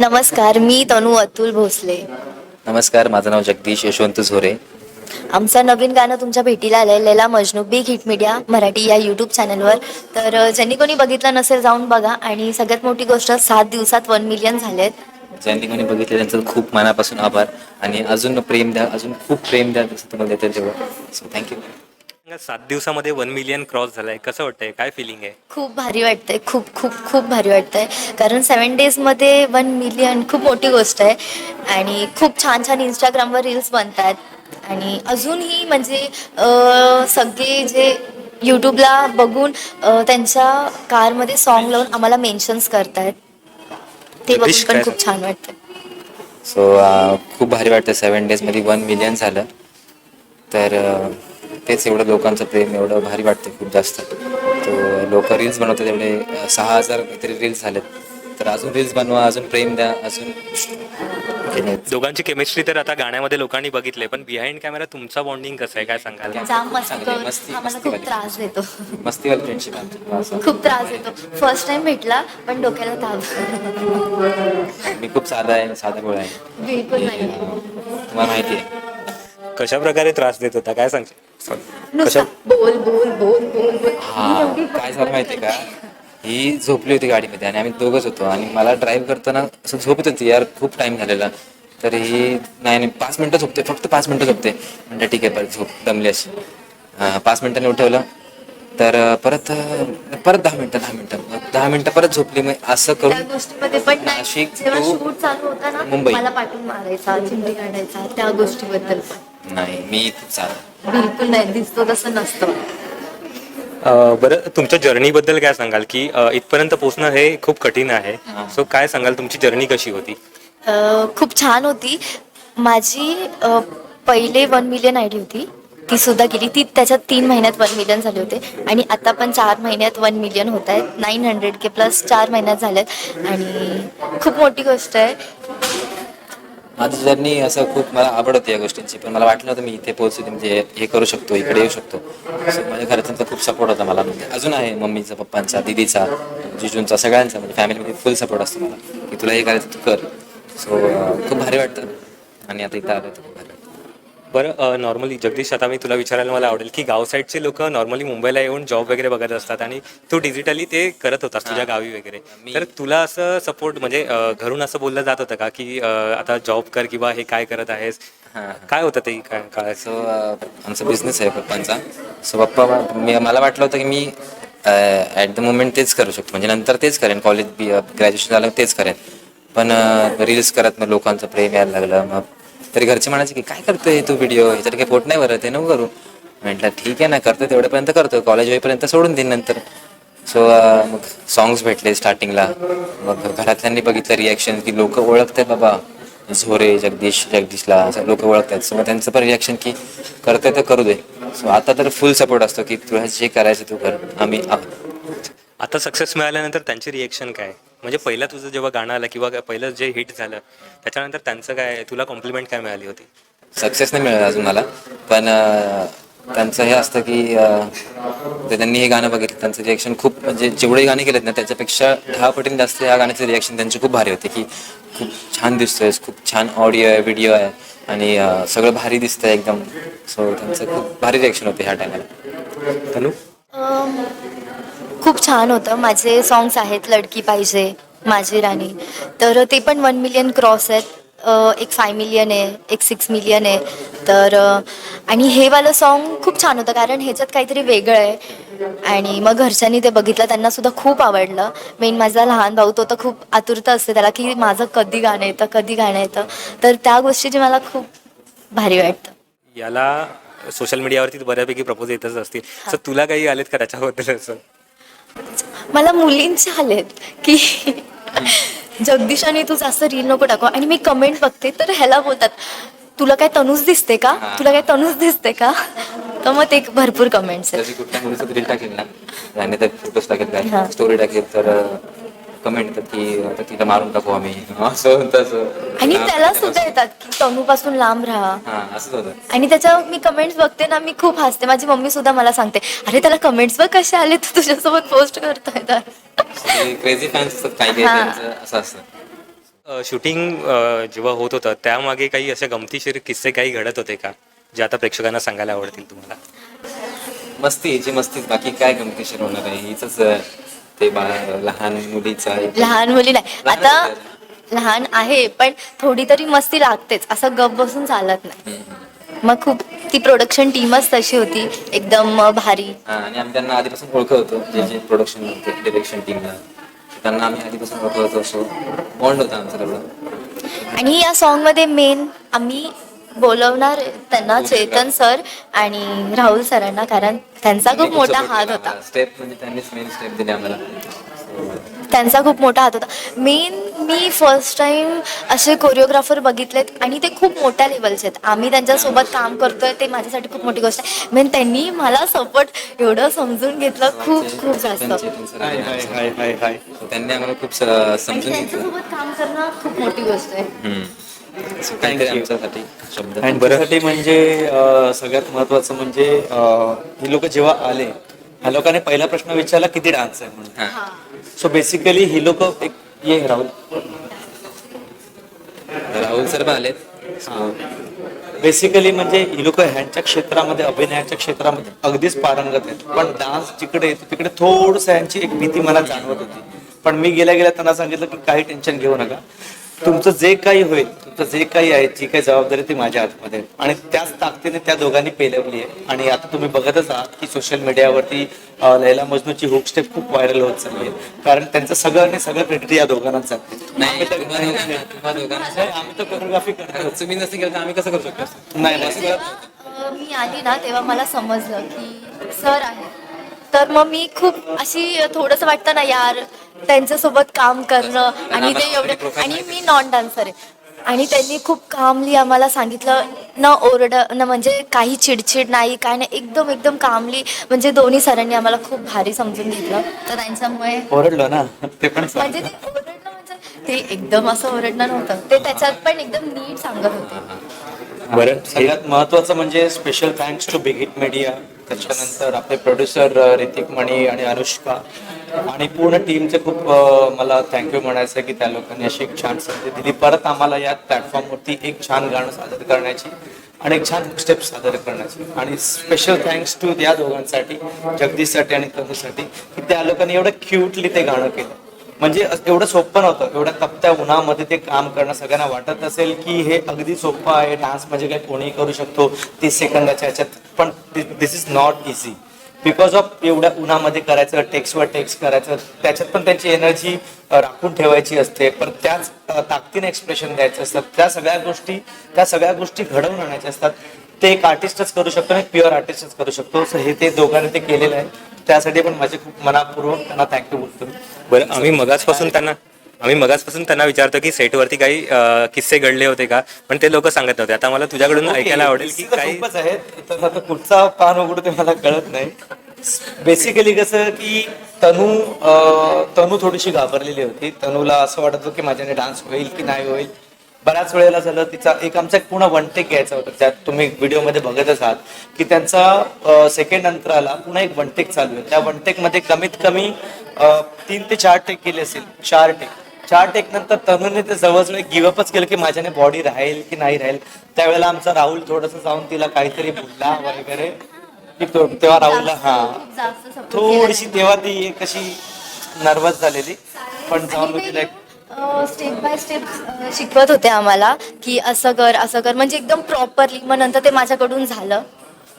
नमस्कार मी तनू अतुल भोसले. नमस्कार माझं नाव जगदीश यशवंत झोरे. आमचं नवीन गाणं तुमच्या भेटीला आलंय Laila Majnu big hit media Marathi या यूट्यूब चॅनलवर तर ज्यांनी कोणी बघितलं नसेल जाऊन बघा. आणि सगळ्यात मोठी गोष्ट सात दिवसात वन मिलियन झालेत. ज्यांनी कोणी बघितले त्यांचं खूप मनापासून आभार. आणि अजून प्रेम द्या अजून खूप प्रेम द्या जसं तुम्हाला देते तेवढं. सो थँक्यू सात दिवसामध्ये वन मिलियन क्रॉस झालाय. कसं वाटतंय? काय फिलिंग आहे? खूप भारी वाटतंय. खूप खूप खूप भारी वाटतंय. कारण सेवन डेजमध्ये वन मिलियन खूप मोठी गोष्ट आहे. आणि खूप छान छान इंस्टाग्रामवर रील्स बनतात. आणि अजूनही म्हणजे अ, सगळे जे यूट्यूबला बघून अ, त्यांच्या कारमध्ये सॉन्ग लावून आम्हाला मेन्शन्स करतायत. ते बघून पण काय खूप छान वाटतं सो खूप भारी वाटतं सेवन डेजमध्ये वन मिलियन झालं. तर अं, तेच एवढं लोकांचं प्रेम एवढं भारी वाटतं खूप जास्त. तो लोक रील्स बनवतात एवढे सहा हजार काहीतरी रील्स झालेत. तर अजून रील्स बनवा अजून प्रेम द्या अजून दोघांची केमिस्ट्री तर आता गाण्यामध्ये लोकांनी बघितले पण बिहाइंड कॅमेरा तुमचा बॉन्डिंग कसं आहे? काय सांगाल? मस्ती. त्रास देतो. मस्तीवाली फ्रेंडशिप खूप त्रास देतो. फर्स्ट टाइम भेटला पण डोक्याला ताप. मी खूप साधा आहे साधा गोळा आहे. बिलकुल नाही तुम्हाला माहिती आहे. कशा प्रकारे त्रास देत होता? काय सांगशील? नुसता बोल बोल बोल बोल बोल. हा काय झालं माहितीये का? ही झोपली होती गाडीमध्ये आणि आम्ही दोघच होतो आणि मला ड्राईव्ह करताना असं झोपत होती यार खूप टाइम झालेला. तर ही नाही नाही पाच मिनिटं झोपते फक्त पाच मिनिटं झोपते. म्हणजे ठीक आहे परत झोप दमली अशी. पाच मिनिटांनी उठवलं. तर अं, परत अं, परत दहा मिनिटं दहा मिनिटं. मग दहा मिनिटं परत झोपली. मग असं त्या करून गोष्टीमध्ये पण नाही. नाशिक जेव्हा to शूट चालू होता ना मुंबई. मला पाठवून मारायचा चिमटी काढायचा त्या गोष्टीबद्दल पण. नाही मी बिलकुल नाही दिसतो तसं नसतं. अं, बरं तुमच्या जर्नीबद्दल काय सांगाल की अं, इथपर्यंत पोहोचणं हे खूप कठीण आहे. सो काय सांगाल तुमची जर्नी कशी होती? अं, खूप छान होती. माझी अं, पहिले वन मिलियन आय डी होती. ती सुद्धा केली ती त्याच्यात तीन महिन्यात वन मिलियन झाले होते. आणि आता पण चार महिन्यात वन मिलियन होत आहेत. नाईन हंड्रेड के प्लस चार महिन्यात झालेत. आणि खूप मोठी गोष्ट आहे. माझी जर्नी असं खूप मला आवडत होती या गोष्टींची पण मला वाटलं नव्हतं मी इथे पोहोचू म्हणजे हे करू शकतो इकडे येऊ शकतो. सो माझ्या घरच्यांचा खूप सपोर्ट होता मला. म्हणजे अजून आहे मम्मीचा पप्पांचा दिदीचा जिजूंचा सगळ्यांचा म्हणजे फॅमिलीमध्ये फुल सपोर्ट असतो मला. की तुला हे करायचं तू कर. सो खूप भारी वाटतं. आणि आता इथं आलं तर खूप भारी. बरं नॉर्मली जगदीश आता मी तुला विचारायला मला आवडेल की गाव साईडचे लोक नॉर्मली मुंबईला येऊन जॉब वगैरे बघत असतात आणि तू डिजिटली ते करत होतास तुझ्या गावी वगैरे. तर तुला असं सपोर्ट म्हणजे घरून असं बोललं जात होतं का की आता जॉब कर किंवा हे काय करत आहेस? काय होतं ते काय काय सो आमचा बिझनेस आहे पप्पांचा. सो पप्पा मला वाटलं होतं की मी ॲट द मोमेंट तेच करू शकतो. म्हणजे नंतर तेच करेन. कॉलेज बी ग्रॅज्युएशन झालं तेच करेन. पण रील्स करत मग लोकांचं प्रेम यायला लागलं. मग तरी घरचे म्हणायचे की काय करतोय तू व्हिडिओ ह्याच्यात काही पोट नाही भरत आहे नको करू. म्हटलं ठीक आहे ना करतो तेवढ्यापर्यंत करतो कॉलेज होईपर्यंत सोडून देईन नंतर. सो मग सॉंग्स भेटले स्टार्टिंगला मग घरातल्यांनी बघितलं रिॲक्शन की लोक ओळखतात बाबा. झोरे जगदीश जगदीशला असं लोक ओळखतात. सो मग त्यांचं पण रिॲक्शन की करतोय तर करू दे. सो आता तर फुल सपोर्ट असतो की तुला जे करायचं तू कर. आम्ही आता सक्सेस मिळाल्यानंतर त्यांची रिॲक्शन काय? म्हणजे पहिलं तुझं जेव्हा गाणं आलं किंवा पहिलं जे हिट झालं त्याच्यानंतर त्यांचं काय तुला कॉम्प्लिमेंट काय मिळाली होती? सक्सेस नाही मिळाला अजून मला पण अं, त्यांचं हे असतं की अं, ते त्यांनी हे गाणं बघितलं त्यांचं रिॲक्शन खूप म्हणजे जेवढे गाणे केलेत ना त्याच्यापेक्षा दहा पटीने जास्त या गाण्याचे रिॲक्शन त्यांचे खूप भारी होते की खूप छान दिसतोय खूप छान ऑडिओ आहे व्हिडिओ आहे आणि अं, सगळं भारी दिसतंय एकदम. सो त्यांचं खूप भारी रिॲक्शन होते ह्या टायमाला तनु? अम, खूप छान होतं. माझे सॉंग्स आहेत लडकी पाहिजे माझी राणी. तर ते पण वन मिलियन क्रॉस आहेत. एक फाय मिलियन आहे एक सिक्स मिलियन आहे. तर आणि हे वालं सॉन्ग खूप छान होतं. कारण ह्याच्यात काहीतरी वेगळं आहे. आणि मग घरच्यांनी ते बघितलं. त्यांना सुद्धा खूप आवडलं. मेन माझा लहान भाऊ तो तर खूप आतुरता असते त्याला की माझं कधी गाणं येतं कधी गाणं येतं. तर त्या गोष्टीची मला खूप भारी वाटतं. याला सोशल मीडियावरती बऱ्यापैकी प्रपोज येतच असतील. तर तुला काही आलेत का त्याच्याबद्दल असं? मला मुलींचे आलेत की जगदीशाने तू जास्त रील नको टाकू. आणि मी कमेंट बघते तर ह्याला बोलतात तुला काय तनुज दिसते का? तुला काय तनुज दिसते का? तर मग ते भरपूर कमेंट्स आहेत. जशी कुठल्या मुलीचं रील टाकेल ना? आणि तर फोटोज टाकेल. काय? स्टोरी टाकेल तर कमेंट येतात की आता तिला मारून टाकू आम्ही. असं तसं. आणि त्याला सुद्धा येतात की तनूपासून लांब राहा. हा असंच होतं. आणि त्याच्या मी कमेंट्स बघते ना मी खूप हसते. माझी मम्मी सुद्धा मला सांगते अरे त्याला कमेंट्स बघ कसे आले? तू तुझ्यासोबत पोस्ट करतोय तर. क्रेझी फॅन्स असतात काही काही. त्यांचं असं असतं. शूटिंग जेव्हा होत होतं त्यामागे काही असे गमतीशीर किस्से काही घडत होते का जे आता प्रेक्षकांना सांगायला आवडतील तुम्हाला? मस्ती हिची मस्तीच बाकी काय गमतीशीर होणार आहे? हिच ते बा लहान मुलीचा एक- लहान मुली नाही. आता आहे. लहान आहे पण थोडी तरी मस्ती लागतेच. असं गप बसून चालत नाही. मग खूप ती प्रोडक्शन टीमच तशी होती. एकदम भारी. हा, आणि आम्ही त्यांना आधीपासून ओळखत होतो जे जे प्रोडक्शन होते डिरेक्शन टीमला त्यांना आम्ही आधीपासून ओळखत होतो. सो बॉन्ड होता आमचा तेवढा. आणि या सॉन्गमध्ये मेन आम्ही बोलवणार त्यांना चेतन सर आणि राहुल सरांना कारण त्यांचा खूप मोठा हात होता. स्टेप म्हणजे त्यांनीच मेन स्टेप दिले आम्हाला. त्यांचा खूप मोठा हात होता. मेन मी फर्स्ट टाइम असे कोरिओग्राफर बघितलेत आणि ते खूप मोठ्या लेवलचे आहेत. आम्ही त्यांच्यासोबत काम करतोय ते माझ्यासाठी खूप मोठी गोष्ट आहे. मेन त्यांनी मला सपोर्ट एवढं समजून घेतलं खूप खूप जास्त. त्यांनी आम्हाला खूप समजून घेतलं. त्यांच्यासोबत काम करणं खूप मोठी गोष्ट आहे. काहीतरी. आमच्यासाठी शब्द. त्यांच्यासाठी म्हणजे अं, सगळ्यात महत्वाचं म्हणजे अं, ही लोक जेव्हा आले ह्या लोकांनी पहिला प्रश्न विचारला किती डान्स आहे म्हणून. हा. सो बेसिकली ही लोक एक ये राहुल. राहुल सर पण आलेत. बेसिकली म्हणजे ही लोक ह्यांच्या क्षेत्रामध्ये अभिनयाच्या क्षेत्रामध्ये अगदीच पारंगत आहेत. पण डान्स जिकडे येतो तिकडे थोडस यांची एक भीती मला जाणवत होती. पण मी गेल्या गेल्या त्यांना सांगितलं की काही टेन्शन घेऊ नका. तुमचं जे काही होईल तुमचं जे काही आहे जी काही जबाबदारी ती माझ्या हातमध्ये आहे. आणि त्याच ताकदीने त्या दोघांनी पेलवली आहे. आणि आता तुम्ही बघतच आहात की सोशल मीडियावरती लैला मजनूची हुक स्टेप खूप व्हायरल होत चालली आहे. कारण त्यांचं सगळं आणि सगळं क्रेडिट या दोघांनाच जाते नाही आम्ही तर कोरिओग्राफी करतो तुम्ही नसते केलं तर आम्ही कसं करू शकतो? नाही मी आली ना तेव्हा मला समजलं की सर आहे तर मग मी खूप अशी थोडंसं वाटतं ना यार त्यांच्यासोबत काम करणं आणि ते एवढे आणि मी नॉन डान्सर आहे. आणि त्यांनी खूप कामली आम्हाला सांगितलं न ओरड न म्हणजे काही चिडचिड नाही काय नाही एकदम एकदम कामली म्हणजे दोन्ही सरांनी आम्हाला खूप भारी समजून घेतलं. तर त्यांच्यामुळे ओरडलो ना? ते पण. म्हणजे ते ओरडणं म्हणजे ते एकदम असं ओरडणं नव्हतं. ते त्याच्यात पण एकदम नीट सांगत होते. बरं सगळ्यात महत्वाचं म्हणजे special thanks to big hit media त्याच्यानंतर आपले प्रोड्युसर ऋतिक मणी आणि अनुष्का आणि पूर्ण टीमचे खूप मला थँक्यू म्हणायचं आहे की त्या लोकांनी अशी एक छान संधी दिली. परत आम्हाला या प्लॅटफॉर्मवरती एक छान गाणं सादर करण्याची आणि एक छान स्टेप सादर करण्याची. आणि स्पेशल थँक्स टू या दोघांसाठी जगदीशसाठी आणि तनुसाठी की त्या लोकांनी एवढं क्यूटली ते गाणं केलं. म्हणजे एवढं सोपं नव्हतं. एवढ्या तपत्या उन्हामध्ये ते काम करणं सगळ्यांना वाटत असेल की हे अगदी सोपं आहे. डान्स म्हणजे काय कोणीही करू शकतो. तीस सेकंदाच्या ह्याच्यात. पण this is not easy because of एवढ्या उन्हामध्ये करायचं टेक्स्टवर टेक्स्ट करायचं त्याच्यात पण त्यांची एनर्जी राखून ठेवायची असते. पण त्याच ताकदीने एक्सप्रेशन द्यायचं असतात त्या सगळ्या गोष्टी त्या सगळ्या गोष्टी घडवून आणायच्या असतात. ते एक आर्टिस्टच करू शकतो आणि प्युअर आर्टिस्टच करू शकतो. सो हे ते दोघांनी ते केलेलं आहे. त्यासाठी पण माझे खूप मनापूर्वक त्यांना थँक्यू बोलतो. बरं आम्ही मगाचपासून त्यांना आम्ही मगाचपासून त्यांना विचारतो की सेटवरती काही किस्से घडले होते का? पण ते लोक सांगत नव्हते. आता मला तुझ्याकडून ऐकायला आवडेल की काही खूपच आहेत. तर आता कुठचा पान उघडू ते मला कळत नाही. बेसिकली कसं की तनू तनू थोडीशी घाबरलेली होती. तनूला असं वाटत होतं की माझ्याने डान्स होईल की नाही होईल. बऱ्याच वेळेला झालं तिचा एक आमचा एक पूर्ण वन टेक घ्यायचा होता. त्यात तुम्ही व्हिडिओमध्ये बघतच आहात की त्यांचा सेकंड अंतराला पुन्हा एक वन टेक चालू आहे. त्या वन टेकमध्ये कमीत कमी तीन ते चार टेक केले असेल. चार टेक चार टेक नंतर तरुणने ते जवळजवळ गिवअपच केलं की माझ्याने बॉडी राहील की नाही राहील. त्यावेळेला आमचा राहुल थोडस जाऊन तिला काहीतरी बोलला वगैरे. की तेव्हा राहुलला हा. थोडीशी तेव्हा ती एक अशी नर्वस झालेली. पण जाऊन तिला एक स्टेप बाय स्टेप शिकवत होते आम्हाला की असं कर असं कर. म्हणजे एकदम प्रॉपरली मग नंतर ते माझ्याकडून झालं.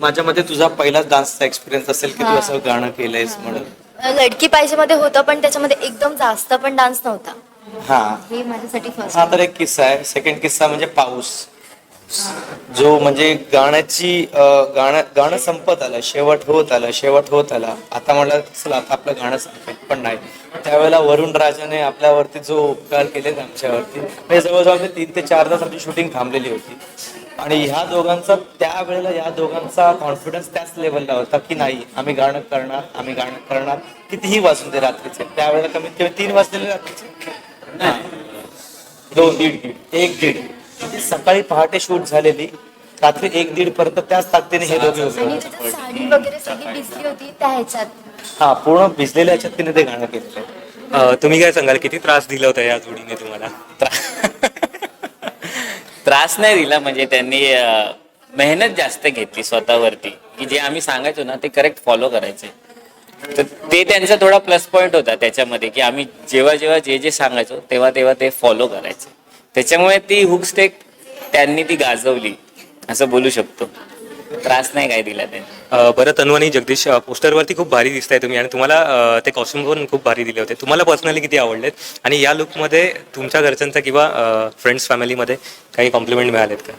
माझ्या मते तुझा पहिलाच डान्सचा एक्सपिरियन्स असेल की तू. असं गाणं केलंयस म्हणून? लडकी पाहिजे मध्ये होतं पण त्याच्यामध्ये एकदम जास्त पण डान्स नव्हता. हा. हे माझ्यासाठी फर्स्ट हा तर एक किस्सा आहे. सेकंड किस्सा म्हणजे पाऊस. जो म्हणजे गाण्याची गाणं गाणं संपत आलं शेवट होत आलं शेवट होत आला. आता म्हटलं चला आता आपलं गाणं संपेल पण नाही. त्यावेळेला वरुण राजाने आपल्यावरती जो उपकार केले आमच्यावरती म्हणजे जवळजवळ तीन ते चार तास आमची शूटिंग थांबलेली होती. आणि ह्या दोघांचा त्यावेळेला या दोघांचा कॉन्फिडन्स त्याच लेवलला होता की नाही आम्ही गाणं करणार आम्ही गाणं करणार. कितीही वाजून दे रात्रीचे. त्यावेळेला कमीत कमी तीन वाजलेले रात्रीचे. दोन दीड दीड एक दीड. ती सकाळी पहाटे शूट झालेली रात्री एक दीड पर्यंत त्याच ताकदीने हे दोघे आणि होते त्याच्यात साडी वगैरे सगळी दिसली होती त्या ह्याच्यात. हा पूर्ण भिजलेल्या ह्याच्यात तिने ते गाणं केलेलं. आहे अं, तुम्ही काय सांगाल किती त्रास दिला होता या जोडीने तुम्हाला? त्रास नाही दिला म्हणजे त्यांनी अं, मेहनत जास्त घेतली स्वतःवरती. की जे आम्ही सांगायचो ना ते करेक्ट फॉलो करायचे. तर ते त्यांचा थोडा प्लस पॉईंट होता त्याच्यामध्ये की आम्ही जेव्हा जेव्हा जे जे सांगायचो तेव्हा तेव्हा ते फॉलो करायचे. त्याच्यामुळे ती हुक स्टेक त्यांनी ती गाजवली. असं बोलू शकतो. त्रास नाही काय दिला त्यांनी. अं, बरं तन्व आणि जगदीश अं, पोस्टरवरती खूप भारी दिसताय तुम्ही आणि तुम्हाला अं, ते कॉस्ट्युम पण खूप भारी दिले होते. तुम्हाला पर्सनली किती आवडलेत? आणि या लुकमध्ये तुमच्या घरच्यांचा किंवा फ्रेंड्स फॅमिलीमध्ये काही कॉम्प्लिमेंट मिळालेत का?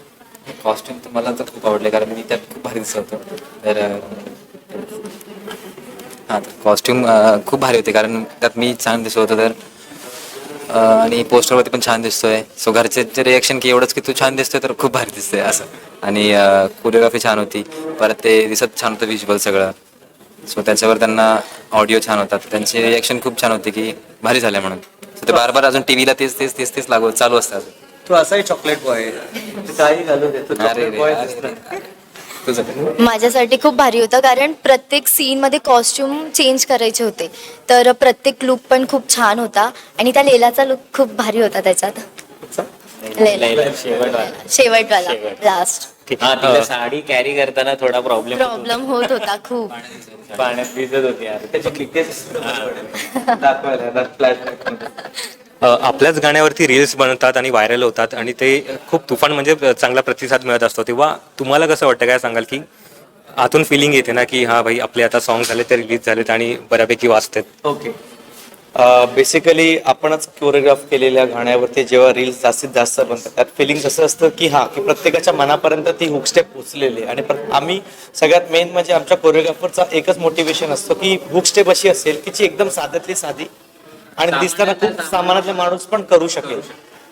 कॉस्ट्युम तर मला तर खूप आवडले कारण मी त्यात खूप भारी दिसत होतो. तर अं, हां तर कॉस्ट्युम खूप भारी होते कारण त्यात मी छान दिसत होतो तर आणि पोस्टरवरती पण छान दिसतोय. सो घरचे रिॲक्शन की एवढंच की तू छान दिसतोय तर खूप भारी दिसतोय असं. आणि कोरिओग्राफी छान होती. परत ते दिसत छान होतं विज्युअल सगळं. सो त्याच्यावर त्यांना ऑडिओ छान होतात. त्यांची रिॲक्शन खूप छान होती की भारी झालं म्हणून. So ते बार बार अजून टीव्हीला तेच तेच तेच तेच लागू चालू असतं अजून. तू असाही चॉकलेट बॉय काही घालू दे. तुझं माझ्यासाठी खूप भारी होतं कारण प्रत्येक सीनमध्ये कॉस्ट्युम चेंज करायचे होते. तर प्रत्येक लुक पण खूप छान होता आणि त्या लेलाचा लुक खूप भारी होता त्याच्यात. लेला. शेवटवाला. शेवटवाला. शेवट. लास्ट हा तिला साडी कॅरी करताना थोडा प्रॉब्लेम प्रॉब्लेम होत. होता खूप. पाण्यात भिजत होती यार. त्याची लिकेज दाखवायला आपल्याच गाण्यावरती रील्स बनतात आणि व्हायरल होतात आणि ते खूप तुफान म्हणजे चांगला प्रतिसाद मिळत असतो. तेव्हा तुम्हाला कसं वाटतं? काय सांगाल की आतून फिलिंग येते ना की हा भाई आपले आता सॉंग झाले ते रिलीज झालेत आणि बऱ्यापैकी वाचतात. ओके बेसिकली आपणच कोरिओग्राफ केलेल्या गाण्यावरती जेव्हा रील्स जास्तीत जास्त बनतात त्यात फिलिंग असं असतं की हा की प्रत्येकाच्या मनापर्यंत ती हुक स्टेप पोचलेली आणि आम्ही सगळ्यात मेन म्हणजे आमच्या कोरिओग्राफरचा एकच मोटिवेशन असतो की हुक स्टेप अशी असेल की जी एकदम साध्यातली साधी आणि दिसताना खूप सामान्यातले माणूस पण करू शकेल.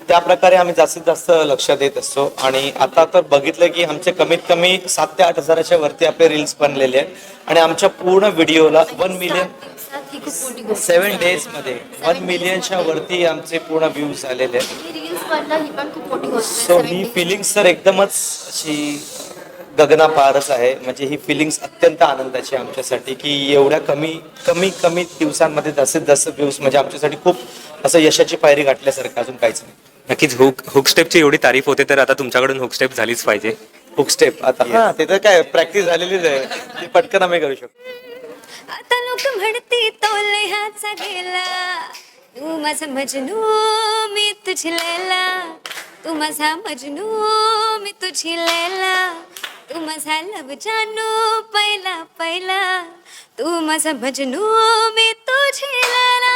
त्या प्रकारे आम्ही जास्तीत जास्त लक्ष देत असतो. आणि आता तर बघितलं की आमचे कमीत कमी सात ते आठ हजाराच्या वरती आपले रील्स बनलेले आहेत. आणि आमच्या पूर्ण व्हिडिओला वन मिलियन सेव्हन डेजमध्ये वन मिलियनच्या वरती आमचे पूर्ण व्ह्यूज झालेले आहेत. सो ही फिलिंग्स तर एकदमच अशी गगनापारच आहे. म्हणजे ही फिलिंग्स अत्यंत आनंदाची आहे आमच्यासाठी की एवढ्या कमी कमी कमी दिवसांमध्ये जास्तीत जास्त व्ह्यूज म्हणजे आमच्यासाठी खूप असं यशाची पायरी गाठल्यासारखं अजून काहीच नाही. नक्कीच हुक हुक स्टेपची एवढी तारीफ होते तर आता तुमच्याकडून हुक स्टेप झालीच पाहिजे. हुक स्टेप आता हा ते तर काय प्रॅक्टिस झालेलीच आहे. ती पटकन आम्ही करू शकतो. आता लोक म्हणती तो लिहाचा गेला. तू माझा मजनू मी तुझी लैला. तू माझा मजनू मी तुझी लैला. तू माझा लब जानू पहिला पहिला तू माझा भजनू मी तुझी लैला